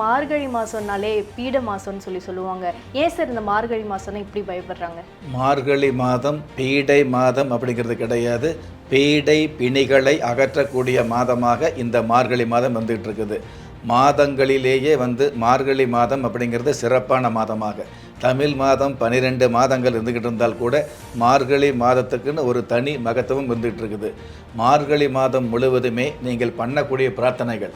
மார்கழி மாதம்னாலே பீட மாதம்னு சொல்லி சொல்லுவாங்க. ஏன் சார் இந்த மார்கழி மாதம்னா இப்படி பயப்படுறாங்க? மார்கழி மாதம் பீடை மாதம் அப்படிங்கிறது கிடையாது. பீடை பிணிகளை அகற்றக்கூடிய மாதமாக இந்த மார்கழி மாதம் வந்துகிட்டு இருக்குது மாதங்களிலேயே வந்து மார்கழி மாதம் அப்படிங்கிறது சிறப்பான மாதமாக. தமிழ் மாதம் பன்னிரெண்டு மாதங்கள் இருந்துக்கிட்டு இருந்தால் கூட மார்கழி மாதத்துக்குன்னு ஒரு தனி மகத்துவம் வந்துகிட்டு இருக்குது மார்கழி மாதம் முழுவதுமே நீங்கள் பண்ணக்கூடிய பிரார்த்தனைகள்.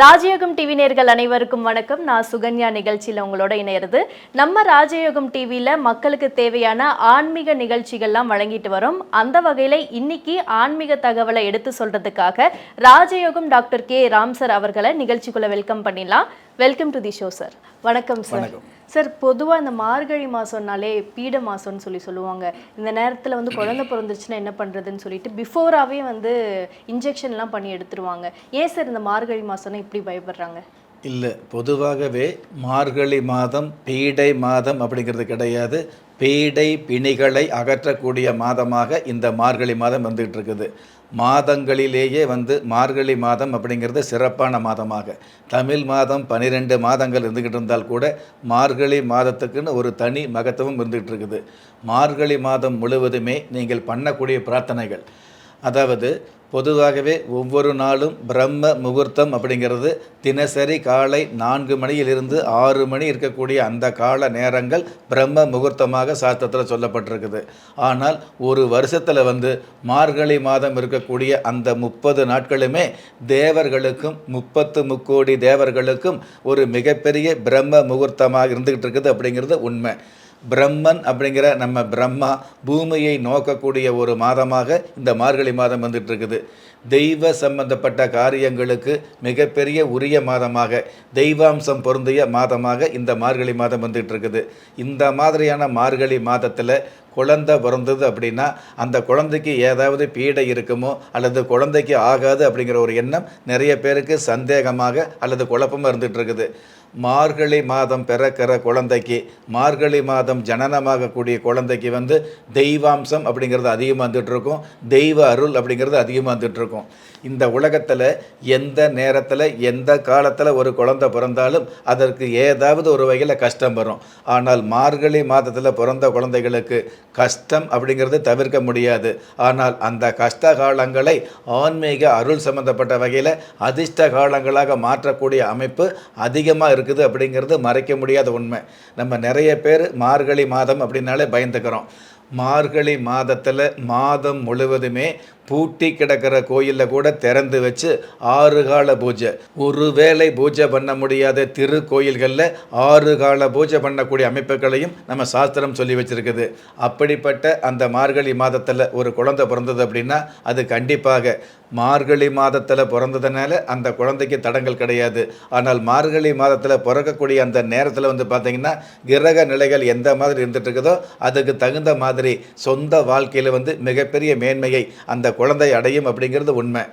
ராஜயோகம் டிவி நேர்கள் அனைவருக்கும் வணக்கம். நான் சுகன்யா நிகழ்ச்சியில் உங்களோட இணையிறது. நம்ம ராஜயோகம் டிவியில் மக்களுக்கு தேவையான ஆன்மீக நிகழ்ச்சிகள்லாம் வழங்கிட்டு வரோம். அந்த வகையில் இன்னைக்கு ஆன்மீக தகவலை எடுத்து சொல்றதுக்காக ராஜயோகம் டாக்டர் கே. ராம் சார் அவர்களை நிகழ்ச்சிக்குள்ள வெல்கம் பண்ணிடலாம். Welcome to the show sir. வணக்கம் சார். சார் பொதுவாக இந்த மார்கழி மாதம்னாலே பீட மாதம்னு சொல்லி சொல்லுவாங்க. இந்த நேரத்தில் வந்து குழந்தை பிறந்துச்சுன்னா என்ன பண்ணுறதுன்னு சொல்லிட்டு பிஃபோராகவே வந்து இன்ஜெக்ஷன்லாம் பண்ணி எடுத்துருவாங்க. ஏன் சார் இந்த மார்கழி மாதம்னா இப்படி பயப்படுறாங்க? இல்லை பொதுவாகவே மார்கழி மாதம் பீடை மாதம் அப்படிங்கிறது கிடையாது. பீடை பிணிகளை அகற்றக்கூடிய மாதமாக இந்த மார்கழி மாதம் வந்துகிட்டு இருக்குது மாதங்களிலேயே வந்து மார்கழி மாதம் அப்படிங்கிறது சிறப்பான மாதமாக. தமிழ் மாதம் பன்னிரெண்டு மாதங்கள் இருந்துக்கிட்டு இருந்தால் கூட மார்கழி மாதத்துக்குன்னு ஒரு தனி மகத்துவம் இருந்துகிட்டு இருக்குது மார்கழி மாதம் முழுவதுமே நீங்கள் பண்ணக்கூடிய பிரார்த்தனைகள். அதாவது பொதுவாகவே ஒவ்வொரு நாளும் பிரம்ம முகூர்த்தம் அப்படிங்கிறது தினசரி காலை நான்கு மணியிலிருந்து ஆறு மணி இருக்கக்கூடிய அந்த கால நேரங்கள் பிரம்ம முகூர்த்தமாக சாஸ்திரத்தில் சொல்லப்பட்டிருக்குது. ஆனால் ஒரு வருஷத்தில் வந்து மார்கழி மாதம் இருக்கக்கூடிய அந்த முப்பது நாட்களுமே தேவர்களுக்கும் முப்பத்து முக்கோடி தேவர்களுக்கும் ஒரு மிகப்பெரிய பிரம்ம முகூர்த்தமாக இருந்துக்கிட்டு இருக்குது அப்படிங்கிறது உண்மை. பிரம்மன் அப்படிங்கிற நம்ம பிரம்மா பூமியை நோக்கக்கூடிய ஒரு மாதமாக இந்த மார்கழி மாதம் வந்துட்டு இருக்குது தெய்வ சம்பந்தப்பட்ட காரியங்களுக்கு மிகப்பெரிய உரிய மாதமாக தெய்வாம்சம் பொருந்திய மாதமாக இந்த மார்கழி மாதம் வந்துட்டு இருக்குது இந்த மாதிரியான மார்கழி மாதத்தில் குழந்தை பிறந்தது அப்படின்னா அந்த குழந்தைக்கு ஏதாவது பீடை இருக்குமோ அல்லது குழந்தைக்கு ஆகாது அப்படிங்கிற ஒரு எண்ணம் நிறைய பேருக்கு சந்தேகமாக அல்லது குழப்பமாக இருந்துகிட்டு இருக்குது மார்கழி மாதம் பிறக்கிற குழந்தைக்கு மார்கழி மாதம் ஜனனமாகக்கூடிய குழந்தைக்கு வந்து தெய்வாம்சம் அப்படிங்கிறது அதிகமாக வந்துட்டுருக்கும் தெய்வ அருள் அப்படிங்கிறது அதிகமாக வந்துட்டுருக்கும் இந்த உலகத்தில் எந்த நேரத்தில் எந்த காலத்தில் ஒரு குழந்தை பிறந்தாலும் அதற்கு ஏதாவது ஒரு வகையில் கஷ்டம் வரும். ஆனால் மார்கழி மாதத்தில் பிறந்த குழந்தைகளுக்கு கஷ்டம் அப்படிங்கிறது தவிர்க்க முடியாது. ஆனால் அந்த கஷ்ட காலங்களை ஆன்மீக அருள் சம்பந்தப்பட்ட வகையில் அதிர்ஷ்ட காலங்களாக மாற்றக்கூடிய அமைப்பு அதிகமாக இருக்குது அப்படிங்கிறது மறைக்க முடியாத உண்மை. நம்ம நிறைய பேர் மார்கழி மாதம் அப்படின்னாலே பயந்துக்கிறோம். மார்கழி மாதத்தில் மாதம் முழுவதுமே பூட்டி கிடக்கிற கோயிலில் கூட திறந்து வச்சு ஆறு கால பூஜை. ஒருவேளை பூஜை பண்ண முடியாத திருக்கோயில்களில் ஆறு கால பூஜை பண்ணக்கூடிய அமைப்புகளையும் நம்ம சாஸ்திரம் சொல்லி வச்சுருக்குது. அப்படிப்பட்ட அந்த மார்கழி மாதத்தில் ஒரு குழந்தை பிறந்தது அப்படின்னா அது கண்டிப்பாக மார்கழி மாதத்தில் பிறந்ததுனால அந்த குழந்தைக்கு தடங்கள் கிடையாது. ஆனால் மார்கழி மாதத்தில் பிறக்கக்கூடிய அந்த நேரத்தில் வந்து பார்த்திங்கன்னா கிரக நிலைகள் எந்த மாதிரி இருந்துட்டு இருக்குதோ அதுக்கு தகுந்த மாதிரி சொந்த வாழ்க்கையில் வந்து மிகப்பெரிய மேன்மையை அந்த குழந்தை அடையும் அப்படிங்கிறது உண்மை.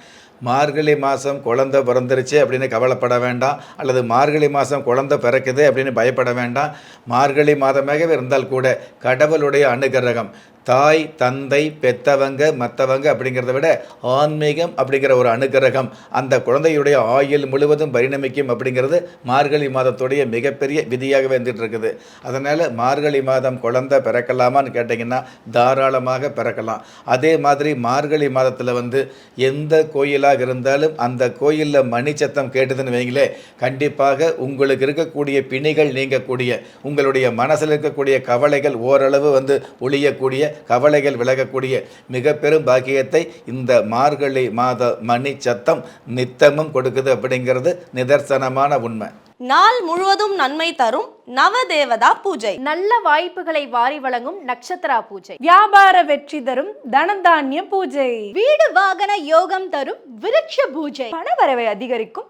மார்கழி மாதம் குழந்தை பிறந்துருச்சு அப்படின்னு கவலைப்பட வேண்டாம். அல்லது மார்கழி மாதம் குழந்தை பிறக்குது அப்படின்னு பயப்பட வேண்டாம். மார்கழி மாதமாகவே இருந்தால் கூட கடவுளுடைய அனுகிரகம் தாய் தந்தை பெத்தவங்க மற்றவங்க அப்படிங்கிறத விட ஆன்மீகம் அப்படிங்கிற ஒரு அனுகிரகம் அந்த குழந்தையுடைய ஆயுள் முழுவதும் பரிணமிக்கும் அப்படிங்கிறது மார்கழி மாதத்துடைய மிகப்பெரிய விதியாகவே இருந்துட்டு இருக்குது அதனால் மார்கழி மாதம் குழந்தை பிறக்கலாமான்னு கேட்டிங்கன்னா தாராளமாக பிறக்கலாம். அதே மாதிரி மார்கழி மாதத்தில் வந்து எந்த கோயிலாக இருந்தாலும் அந்த கோயிலில் மணிச்சத்தம் கேட்டதுன்னு வைங்களே கண்டிப்பாக உங்களுக்கு இருக்கக்கூடிய பிணிகள் நீங்கக்கூடிய உங்களுடைய மனசில் இருக்கக்கூடிய கவலைகள் ஓரளவு வந்து ஒழியக்கூடிய கவலைகள் விலகக்கூடிய மிக பெரும் பாக்கியத்தை இந்த மார்கழி மாத மணி சத்தம் நித்தமும் கொடுக்குது அப்படிங்கிறது நிதர்சனமான உண்மை. நாள் முழுவதும் நன்மை தரும் நவதேவதா பூஜை. நல்ல வாய்ப்புகளை வாரி வழங்கும் நட்சத்திரா பூஜை. வியாபார வெற்றி தரும் தனதானிய பூஜை. வீடு வாகன யோகம் தரும் விருட்ச பூஜை. பணவரவை அதிகரிக்கும்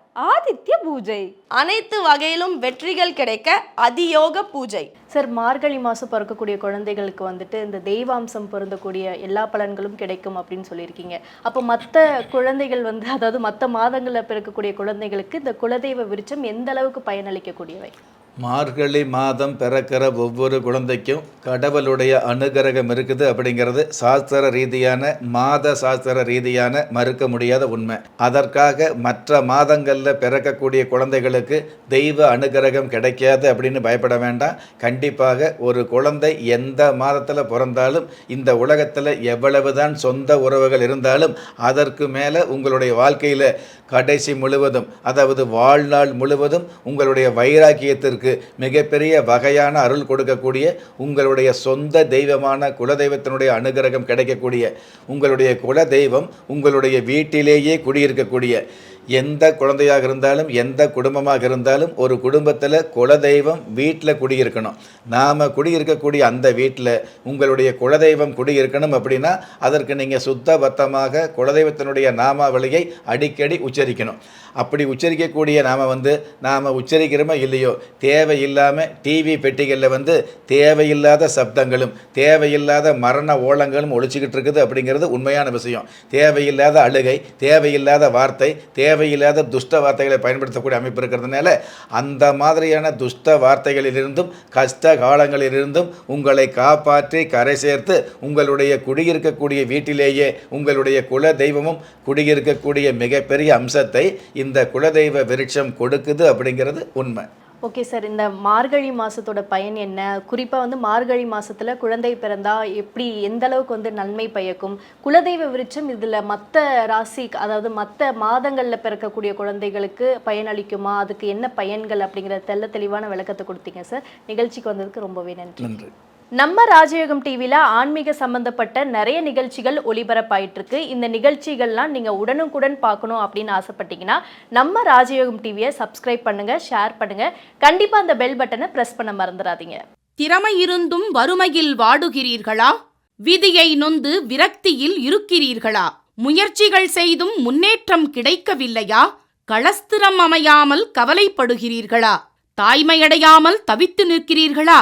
ஆதித்ய பூஜை. அனைத்து வகையிலும் வெற்றிகள் கிடைக்க அதியோக பூஜை. சார் மார்கழி மாதம் பிறக்கக்கூடிய குழந்தைகளுக்கு வந்துட்டு இந்த தெய்வாம்சம் பொருந்தக்கூடிய எல்லா பலன்களும் கிடைக்கும் அப்படின்னு சொல்லியிருக்கீங்க. அப்போ மற்ற குழந்தைகள் வந்து அதாவது மற்ற மாதங்களில் பிறக்கக்கூடிய குழந்தைகளுக்கு இந்த குலதெய்வ விருட்சம் எந்த அளவுக்கு பயனளிக்கக்கூடியவை? மார்கழி மாதம் பிறக்கிற ஒவ்வொரு குழந்தைக்கும் கடவுளுடைய அனுகிரகம் இருக்குது அப்படிங்கிறது சாஸ்திர ரீதியான மாத சாஸ்திர ரீதியான மறுக்க முடியாத உண்மை. அதற்காக மற்ற மாதங்களில் பிறக்கக்கூடிய குழந்தைகளுக்கு தெய்வ அனுகிரகம் கிடைக்காது அப்படின்னு பயப்பட வேண்டாம். கண்டிப்பாக ஒரு குழந்தை எந்த மாதத்தில் பிறந்தாலும் இந்த உலகத்தில் எவ்வளவுதான் சொந்த உறவுகள் இருந்தாலும் அதற்கு மேலே உங்களுடைய வாழ்க்கையில் கடைசி முழுவதும் அதாவது வாழ்நாள் முழுவதும் உங்களுடைய வைராக்கியத்திற்கு மிகப்பெரிய வகையான அருள் கொடுக்கக்கூடிய உங்களுடைய சொந்த தெய்வமான குலதெய்வத்தினுடைய அனுகிரகம் கிடைக்கக்கூடிய உங்களுடைய குலதெய்வம் உங்களுடைய வீட்டிலேயே குடியிருக்கக்கூடிய எந்த குழந்தையாக இருந்தாலும் எந்த குடும்பமாக இருந்தாலும் ஒரு குடும்பத்தில் குலதெய்வம் வீட்டில் குடியிருக்கணும். நாம் குடியிருக்கக்கூடிய அந்த வீட்டில் உங்களுடைய குலதெய்வம் குடியிருக்கணும் அப்படின்னா அதற்கு நீங்கள் சுத்த பத்தமாக குலதெய்வத்தினுடைய நாமாவளியை அடிக்கடி உச்சரிக்கணும். அப்படி உச்சரிக்கக்கூடிய நாம் வந்து நாம் உச்சரிக்கிறோமோ இல்லையோ தேவையில்லாமல் டிவி பெட்டிகளில் வந்து தேவையில்லாத சப்தங்களும் தேவையில்லாத மரண ஓலங்களும் ஒழிச்சிக்கிட்டு இருக்குது அப்படிங்கிறது உண்மையான விஷயம். தேவையில்லாத அழுகை தேவையில்லாத வார்த்தை தேவையில்லாத துஷ்ட வார்த்தைகளை பயன்படுத்தக்கூடிய அமைப்பு இருக்கிறதுனால அந்த மாதிரியான துஷ்ட வார்த்தைகளிலிருந்தும் கஷ்ட காலங்களிலிருந்தும் உங்களை காப்பாற்றி கரை சேர்த்து உங்களுடைய குடியிருக்கக்கூடிய வீட்டிலேயே உங்களுடைய குல தெய்வமும் குடியிருக்கக்கூடிய மிகப்பெரிய அம்சத்தை இந்த குலதெய்வ விருட்சம் கொடுக்குது அப்படிங்கிறது உண்மை. ஓகே சார் இந்த மார்கழி மாதத்தோட பயன் என்ன? குறிப்பாக வந்து மார்கழி மாதத்தில் குழந்தை பிறந்தால் எப்படி எந்த அளவுக்கு வந்து நன்மை பயக்கும்? குலதெய்வ விருட்சம் இதில் மற்ற ராசி அதாவது மற்ற மாதங்களில் பிறக்கக்கூடிய குழந்தைகளுக்கு பயனளிக்குமா? அதுக்கு என்ன பயன்கள் அப்படிங்கிற தெள்ள தெளிவான விளக்கத்தை கொடுத்தீங்க சார். நிகழ்ச்சிக்கு வந்ததுக்கு ரொம்பவே நன்றி. நன்றி. நம்ம ராஜயோகம் டிவியில் ஆன்மீக சம்பந்தப்பட்ட நிறைய நிகழ்ச்சிகள் ஒளிபரப்பாயிட்டு இருக்கு இந்த நிகழ்ச்சிகள்லாம் நீங்கள் உடனுக்குடன் பார்க்கணும் அப்படின்னு ஆசைப்பட்டீங்கன்னா நம்ம ராஜயோகம் டிவியை சப்ஸ்கிரைப் பண்ணுங்க ஷேர் பண்ணுங்க. கண்டிப்பாக அந்த பெல் பட்டனை ப்ரெஸ் பண்ண மறந்துடாதீங்க. திறமை இருந்தும் வறுமையில் வாடுகிறீர்களா? விதியை நொந்து விரக்தியில் இருக்கிறீர்களா? முயற்சிகள் செய்தும் முன்னேற்றம் கிடைக்கவில்லையா? களஸ்திரம் அமையாமல் கவலைப்படுகிறீர்களா? தாய்மையடையாமல் தவித்து நிற்கிறீர்களா?